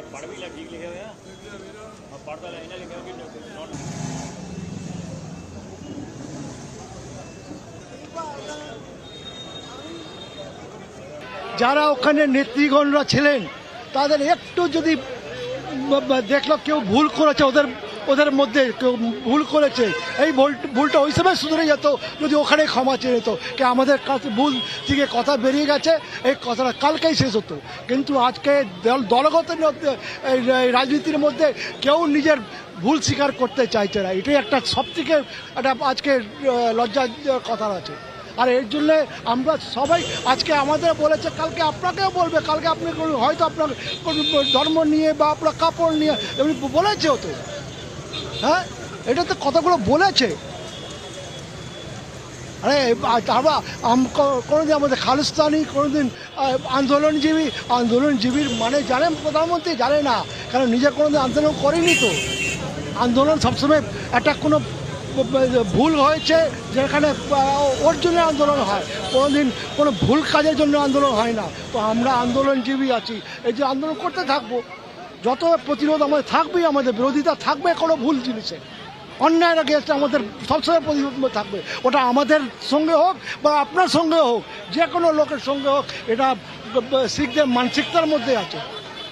लिखा पढ़ भी ठीक लिखे हुए हैं और पढ़ता लाइन लिखे हुए যারা ওখানে নেত্রীগণরা ছিলেন, তাদের একটু যদি দেখল কেউ ভুল করেছে, ওদের ওদের মধ্যে কেউ ভুল করেছে, এই ভুল, ভুলটা ওই সময় শুধরে যেত যদি ওখানে ক্ষমা চেয়ে যেত কি আমাদের কাছে ভুল থেকে কথা বেরিয়ে গেছে, এই কথাটা কালকেই শেষ হতো। কিন্তু আজকে দল, দলগত মধ্যে, এই রাজনীতির মধ্যে কেউ নিজের ভুল স্বীকার করতে চাইছে না। এটাই একটা সব থেকে একটা আজকে লজ্জার কথা আছে। আর এর জন্যে আমরা সবাই আজকে আমাদের বলেছে, কালকে আপনাকেও বলবে, কালকে আপনি হয়তো আপনার ধর্ম নিয়ে বা আপনার কাপড় নিয়ে, এমনি বলেছেও তো। হ্যাঁ এটা তো কথাগুলো বলেছে। আরে আমরা কোনোদিন আমাদের খালিস্তানি, কোনোদিন আন্দোলনজীবী, আন্দোলনজীবীর মানে জানেন প্রধানমন্ত্রী জানে না কারণ নিজে কোনোদিন আন্দোলন করেনি তো? আন্দোলন সবসময় একটা কোনো ভুল হয়েছে, যেখানে ওর জন্য আন্দোলন হয়, কোনোদিন কোনো ভুল কাজের জন্য আন্দোলন হয় না। তো আমরা আন্দোলনজীবী আছি, এই যে আন্দোলন করতে থাকব। যত প্রতিরোধ আমাদের থাকবেই, আমাদের বিরোধিতা থাকবে, কোনো ভুল জিনিসে। অন্যায়ের গেস্ট আমাদের সবসময় প্রতিরোধ থাকবে। ওটা আমাদের সঙ্গে হোক বা আপনার সঙ্গে হোক, যে কোনো লোকের সঙ্গে হোক, এটা শিখদের মানসিকতার মধ্যে আছে।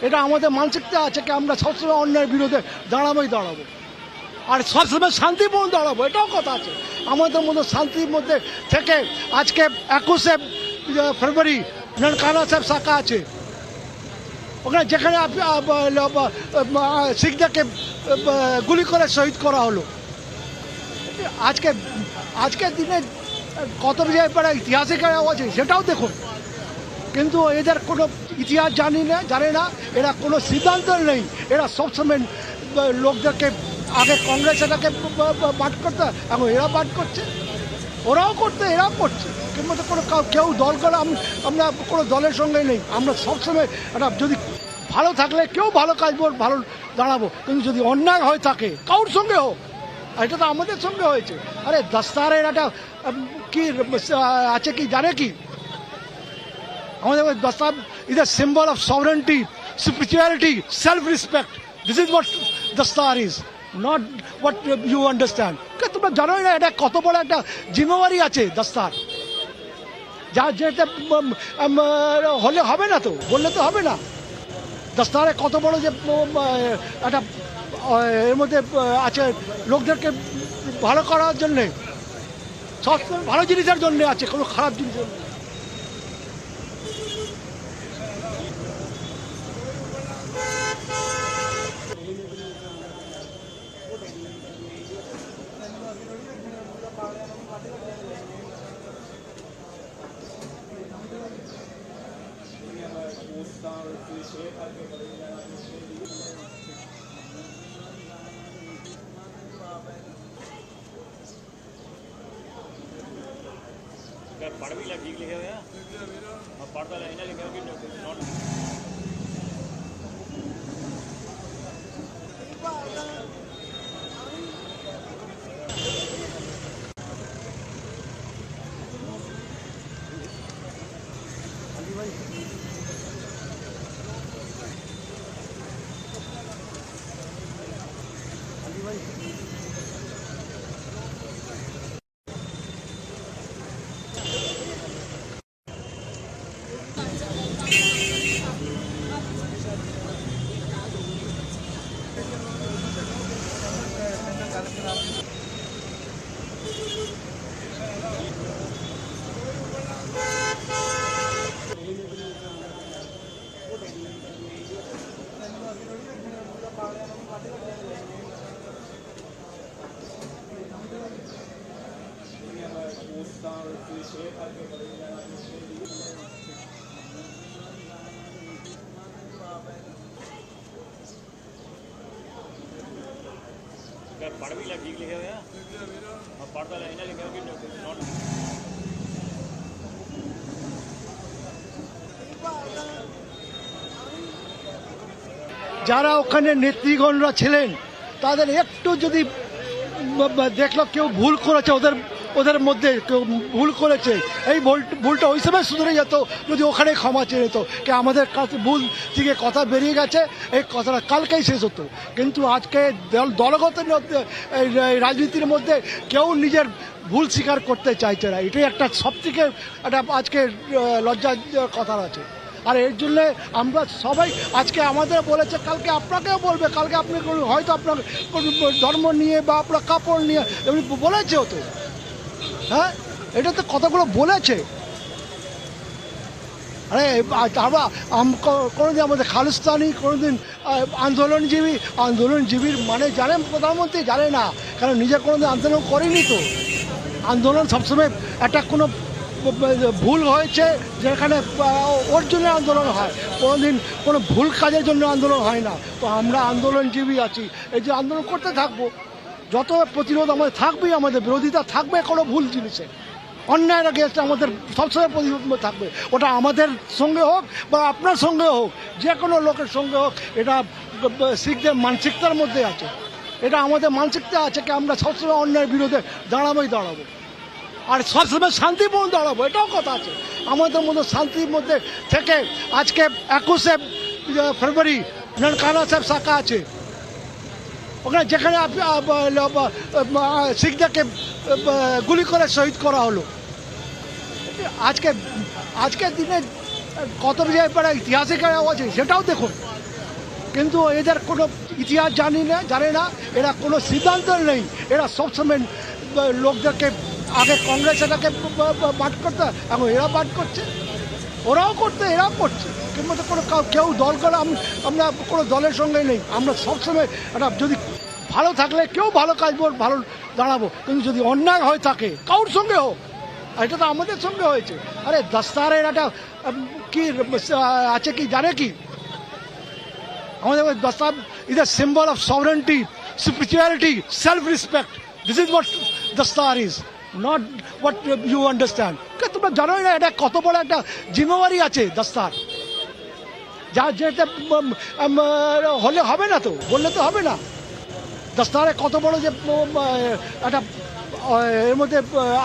এটা আমাদের মানসিকতা আছে কি আমরা সবসময় অন্যায়ের বিরুদ্ধে দাঁড়াবোই, দাঁড়াবো। আর সবসময় শান্তিপূর্ণ দাঁড়াবো, এটাও কথা আছে। আমাদের মধ্যে শান্তির মধ্যে থেকে আজকে একুশে ফেব্রুয়ারি ননকানা সাহেব শাখা আছে। ওখানে যেখানে আপ- গুলি করে শহীদ করা হলো। আজকে আজকের দিনে কত জায়গায় ইতিহাসিক আছে, সেটাও দেখুন। কিন্তু এদের কোনো ইতিহাস জানি না, জানে না, এরা কোনো সিদ্ধান্ত নেই। এরা সবসময় লোকদেরকে আগে কংগ্রেস এটাকে পাঠ করতে, এখন এরা পাঠ করছে। ওরাও করতে, এরাও করছে। কিন্তু কোনো কেউ দল করে আমরা কোনো দলের সঙ্গে নেই। আমরা সবসময় একটা যদি ভালো থাকলে কেউ ভালো কাজ বল ভালো দাঁড়াবো। কিন্তু যদি অন্যায় হয়ে থাকে কারোর সঙ্গে হোক। এটা তো আমাদের সঙ্গে হয়েছে। আরে দস্তারের একটা কি আছে কি জানে কি? আমাদের dastar is a symbol of sovereignty, spirituality, self-respect. This is what dastar is not what you understand তোমরা জানোই না এটা কত বড় একটা জিম্মেওয়ারি আছে দাস্তার। যা উম, হলে হবে না তো বললে তো হবে না। দাস্তারে কত বড় যে একটা এর মধ্যে আছে লোকদেরকে ভালো করার জন্যে, সব ভালো জিনিসের জন্যে আছে, কোনো খারাপ জিনিসের ਪੜ੍ਹ ਵੀ ਲੈ ਠੀਕ ਲਿਖਿਆ ਹੋਇਆ। ਹਾਂ ਪੜ੍ਹਦਾ ਲੈ ਇਹਨਾਂ ਲਿਖਿਆ ਕਿ ਨੋਟ पढ़ भी ला ठीक लिखे हुए हैं और पढ़ तो लेना लिखे हुए যারা ওখানে নেত্রীগণরা ছিলেন, তাদের একটু যদি দেখল কেউ ভুল করেছে, ওদের ওদের মধ্যে কেউ ভুল করেছে, এই ভুল, ভুলটা ওই সময় শুধরে যেত যদি ওখানে ক্ষমা চেয়ে যেত কি আমাদের কাছে ভুল থেকে কথা বেরিয়ে গেছে, এই কথাটা কালকেই শেষ হতো। কিন্তু আজকে দল, দলগত মধ্যে রাজনীতির মধ্যে কেউ নিজের ভুল স্বীকার করতে চাইছে না। এটাই একটা সব থেকে একটা আজকে লজ্জার কথা আছে। আর এর জন্যে আমরা সবাই আজকে আমাদের বলেছে, কালকে আপনাকেও বলবে, কালকে আপনি হয়তো আপনার ধর্ম নিয়ে বা আপনার কাপড় নিয়ে, এমনি বলেছেও তো। হ্যাঁ এটা তো কথাগুলো বলেছে। আরে আমরা কোনোদিন আমাদের খালিস্তানি, কোনোদিন আন্দোলনজীবী, আন্দোলনজীবীর মানে জানেন প্রধানমন্ত্রী জানে না, কারণ নিজে কোনোদিন আন্দোলন করেনি তো। আন্দোলন সবসময় একটা কোনো ভুল হয়েছে, যেখানে ওর জন্য আন্দোলন হয়, কোনোদিন কোনো ভুল কাজের জন্য আন্দোলন হয় না। তো আমরা আন্দোলনজীবী আছি, এই যে আন্দোলন করতে থাকব। যত প্রতিরোধ আমাদের থাকবেই, আমাদের বিরোধিতা থাকবে, কোনো ভুল জিনিসে। অন্যায়ের গেস্ট আমাদের সবসময় প্রতিরোধ থাকবে। ওটা আমাদের সঙ্গে হোক বা আপনার সঙ্গে হোক, যে কোনো লোকের সঙ্গে হোক, এটা শিখদের মানসিকতার মধ্যে আছে। এটা আমাদের মানসিকতা আছে কি আমরা সবসময় অন্যায়ের বিরুদ্ধে দাঁড়াবোই, দাঁড়াবো। আর সবসময় শান্তিপূর্ণ দাঁড়াবো, এটাও কথা আছে। আমাদের মধ্যে শান্তির মধ্যে থেকে আজকে একুশে ফেব্রুয়ারি ননকানা সাহেব শাখা আছে? ওখানে যেখানে আপ- গুলি করে শহীদ করা হলো। আজকে আজকের দিনে কত জায়গায় ইতিহাসিক আছে, সেটাও দেখুন। কিন্তু এদের কোনো ইতিহাস জানি না, জানে না, এরা কোনো সিদ্ধান্ত নেই। এরা সবসময় লোকদেরকে আগে কংগ্রেস এটাকে বাট করতে, এখন এরা বাট করছে। ওরাও করতে, এরাও করছে। কিন্তু কোনো কাউ- দল করে, আম- আমরা কোনো দলের সঙ্গে নেই। আমরা সবসময় একটা যদি ভালো থাকলে কেউ ভালো কাজ ভালো দাঁড়াবো। কিন্তু যদি অন্যায় হয়ে থাকে কারোর সঙ্গে হোক এটা তো আমাদের সঙ্গে হয়েছে। আরে দস্তারের একটা কি আছে কি জানে কি? আমাদের dastar is a symbol of sovereignty spirituality self respect this is what dastar is not you understand. কে তোমরা জানোই না এটা কত বড় একটা জিম্মেওয়ারি আছে দস্তার। যা উম, হলে হবে না তো বললে তো হবে না। দস্তারে কত বড় যে একটা এর মধ্যে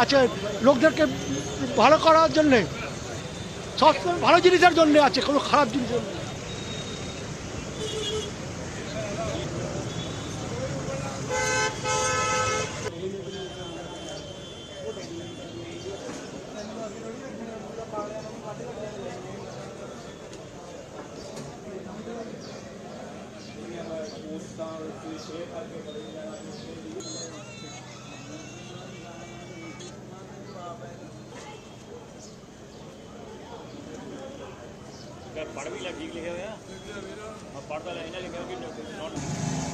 আছে লোকদেরকে ভালো করার জন্যে, সব ভালো জিনিসের জন্যে আছে, কোনো খারাপ জিনিসের ਪੜ ਵੀ ਲੈ ਠੀਕ ਲਿਖਿਆ ਹੋਇਆ। ਮੈਂ ਪੜਦਾ ਲੈ ਇਹਨਾਂ ਲਿਖਿਆ ਕਿ ਨੋਟ